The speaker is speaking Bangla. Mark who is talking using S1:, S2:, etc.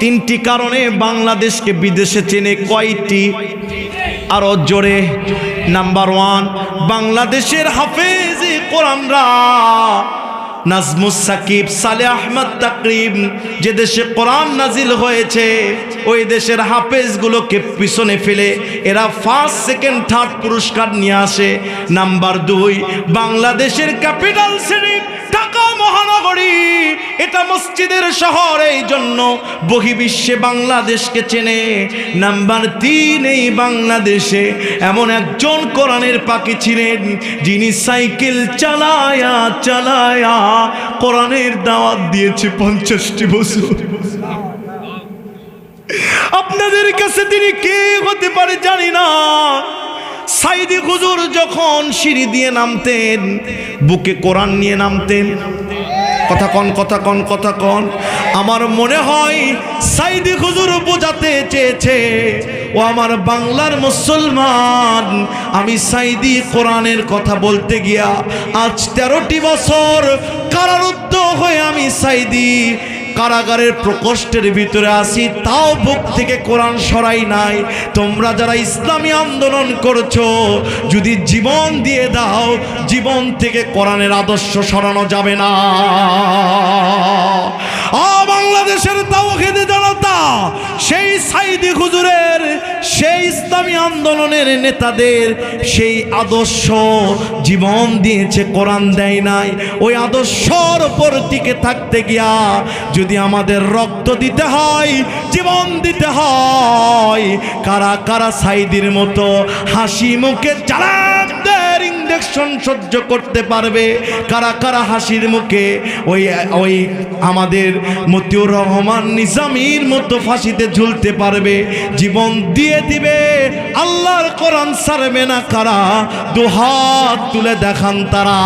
S1: তিনটি কারণে বাংলাদেশকে বিদেশে চেনে কয়টি? আরও জোরে। নাম্বার ওয়ান, বাংলাদেশের হাফেজ কোরআনরা নাজমুস সাকিব, সালে আহমদ তাকরিম যে দেশে কোরআন নাজিল হয়েছে, ওই দেশের হাফেজগুলোকে পিছনে ফেলে এরা ফার্স্ট, সেকেন্ড, থার্ড পুরস্কার নিয়ে আসে। নাম্বার দুই, বাংলাদেশের ক্যাপিটাল মহানগরী, এটা মসজিদের শহর, এই জন্য বহির্বিশ্বে বাংলাদেশকে চেনে। নাম্বার তিন, এই বাংলাদেশে এমন একজন কোরআনের পাখি ছিলেন, যিনি সাইকেল চালায়া চালায়া কোরআনের দাওয়াত দিয়েছে পঞ্চাশটি বছর। আপনাদের কাছে তিনি কে হতে পারে জানি না। সাইদি হুজুর যখন সিঁড়ি দিয়ে নামতেন, বুকে কোরআন নিয়ে নামতেন কথা কন কথা কন কথা কন। আমার মনে হয় সাইদি হুজুর বোঝাতে চেয়েছে, ও আমার বাংলার মুসলমান। আমি সাইদি কোরআনের কথা বলতে গিয়া আজ তেরোটি বছর কারারুদ্ধ হয়ে আমি সাইদি কারাগারের প্রকোষ্ঠের ভিতরে আসি তাও বুক থেকে কোরআন সরাই নাই। তোমরা যারা ইসলামী আন্দোলন করছ, যদি জীবন দিয়ে দাও, জীবন থেকে কোরআনের আদর্শ সরানো যাবে না। বাংলাদেশের বাংলাদেশের খেতে জনতা, সেই সাইদি হুজুরের সেই ইসলামী আন্দোলনের নেতাদের সেই আদর্শ জীবন দিয়েছে, কোরআন দেয় নাই। ওই আদর্শর ওপর টিকে থাকতে গিয়া যদি আমাদের রক্ত দিতে হয়, জীবন দিতে হয়, কারা কারা সাইদির মতো হাসি মুখে চালাকদের ইঞ্জেকশন সহ্য করতে পারবে। কারা কারা হাসির মুখে ওই ওই আমাদের মতিউর রহমান নিজামির মতো ফাঁসিতে ঝুলতে পারবে। জীবন দিয়ে দিবে। আল্লাহর কোরআন সারবে না কারা। দুহাত তুলে দেখান তারা।